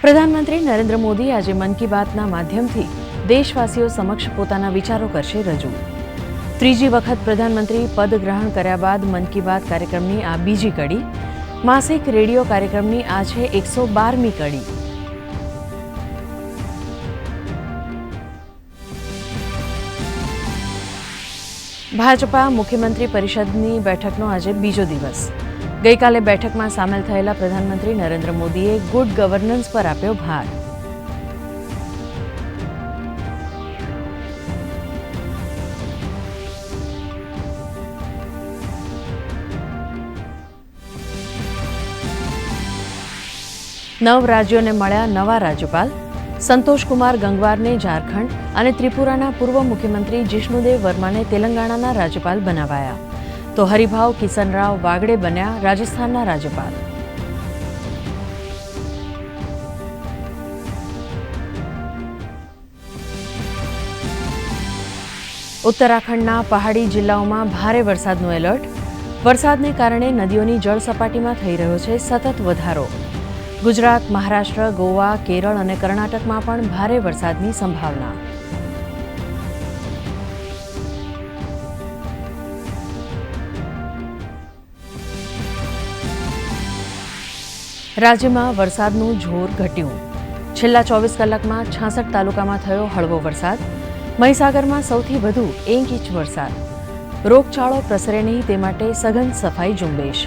પ્રધાનમંત્રી નરેન્દ્ર મોદી આજે મન કી બાતના માધ્યમથી દેશવાસીઓ સમક્ષ પોતાના વિચારો કરશે રજૂ. ત્રીજી વખત પ્રધાનમંત્રી પદ ગ્રહણ કર્યા બાદ મન કી બાત કાર્યક્રમની આ બીજી કડી, માસિક રેડિયો કાર્યક્રમની આ છે એકસો બારમી કડી. ભાજપા મુખ્યમંત્રી પરિષદની બેઠકનો આજે બીજો દિવસ. ગઈકાલે બેઠકમાં સામેલ થયેલા પ્રધાનમંત્રી નરેન્દ્ર મોદીએ ગુડ ગવર્નન્સ પર આપ્યો ભાર. નવ રાજ્યોને મળ્યા નવા રાજ્યપાલ. સંતોષકુમાર ગંગવારને ઝારખંડ અને ત્રિપુરાના પૂર્વ મુખ્યમંત્રી જિષ્ણુદેવ વર્માને તેલંગાણાના રાજ્યપાલ બનાવાયા. તો હરિભાવ કિસનરાવ વાગડે બન્યા રાજસ્થાનના રાજ્યપાલ. ઉત્તરાખંડના પહાડી જિલ્લાઓમાં ભારે વરસાદનું એલર્ટ. વરસાદને કારણે નદીઓની જળ સપાટીમાં થઈ રહ્યો છે સતત વધારો. ગુજરાત, મહારાષ્ટ્ર, ગોવા, કેરળ અને કર્ણાટકમાં પણ ભારે વરસાદની સંભાવના. રાજ્યમાં વરસાદનું જોર ઘટ્યું. છેલ્લા ચોવીસ કલાકમાં છાસઠ તાલુકામાં થયો હળવો વરસાદ. મહીસાગરમાં સૌથી વધુ એક ઇંચ વરસાદ. રોગચાળો પ્રસરે નહીં તે માટે સઘન સફાઈ ઝુંબેશ.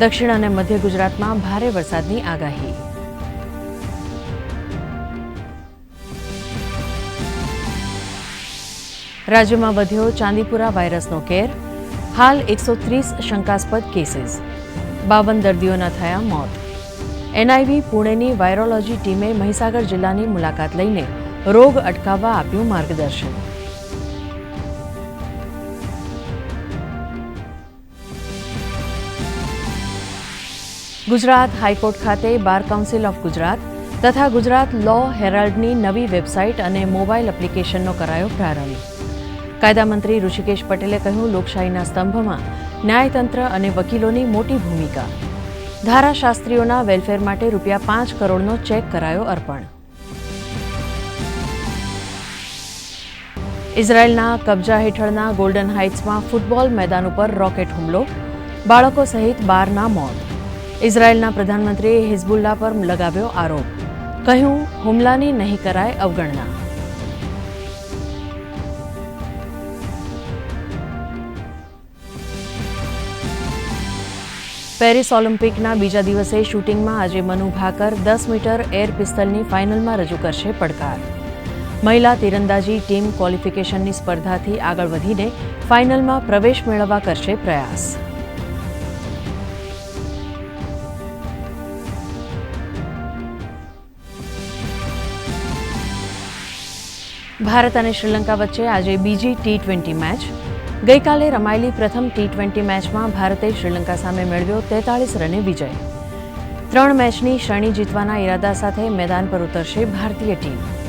દક્ષિણ અને મધ્ય ગુજરાતમાં ભારે વરસાદની આગાહી. રાજ્યમાં વધ્યો ચાંદીપુરા વાયરસનો કેર. હાલ એકસો ત્રીસ શંકાસ્પદ કેસીસ. બાવન દર્દીઓના થયા મોત. એનઆઈવી પુણેની વાયરોલોજી ટીમે મહીસાગર જિલ્લાની મુલાકાત લઈને રોગ અટકાવવા આપ્યું માર્ગદર્શન. ગુજરાત હાઈકોર્ટ ખાતે બાર કાઉન્સિલ ઓફ ગુજરાત તથા ગુજરાત લો હેરાલ્ડની નવી વેબસાઇટ અને મોબાઈલ એપ્લિકેશનનો કરાયો પ્રારંભ. કાયદામંત્રી ઋષિકેશ પટેલે કહ્યું, લોકશાહીના સ્તંભમાં ન્યાયતંત્ર અને વકીલોની મોટી ભૂમિકા. ધારાશાસ્ત્રીઓના વેલફેર માટે રૂપિયા પાંચ કરોડનો ચેક કરાયો અર્પણ. ઇઝરાયેલના કબજા હેઠળના ગોલ્ડન હાઇટ્સમાં ફૂટબોલ મેદાન ઉપર રોકેટ હુમલો, બાળકો સહિત બારના મોત. ઇઝરાયેલના પ્રધાનમંત્રીએ હિઝબુલ્લા પર લગાવ્યો આરોપ. કહ્યું, હુમલાની નહીં કરાય અવગણના. પેરિસ ઓલિમ્પિકના બીજા દિવસે શૂટિંગમાં આજે મનુ ભાકર દસ મીટર એર પિસ્તલની ફાઇનલમાં રજૂ કરશે પડકાર. મહિલા તીરંદાજી ટીમ ક્વોલિફિકેશનની સ્પર્ધાથી આગળ વધીને ફાઇનલમાં પ્રવેશ મેળવવા કરશે પ્રયાસ. ભારત અને શ્રીલંકા વચ્ચે આજે બીજી ટી ટ્વેન્ટી મેચ ગઈકાલે રમાયેલી પ્રથમ ટી ટ્વેન્ટી મેચમાં ભારતે શ્રીલંકા સામે મેળવ્યો તેતાળીસ રને વિજય. ત્રણ મેચની શ્રેણી જીતવાના ઇરાદા સાથે મેદાન પર ઉતરશે ભારતીય ટીમ.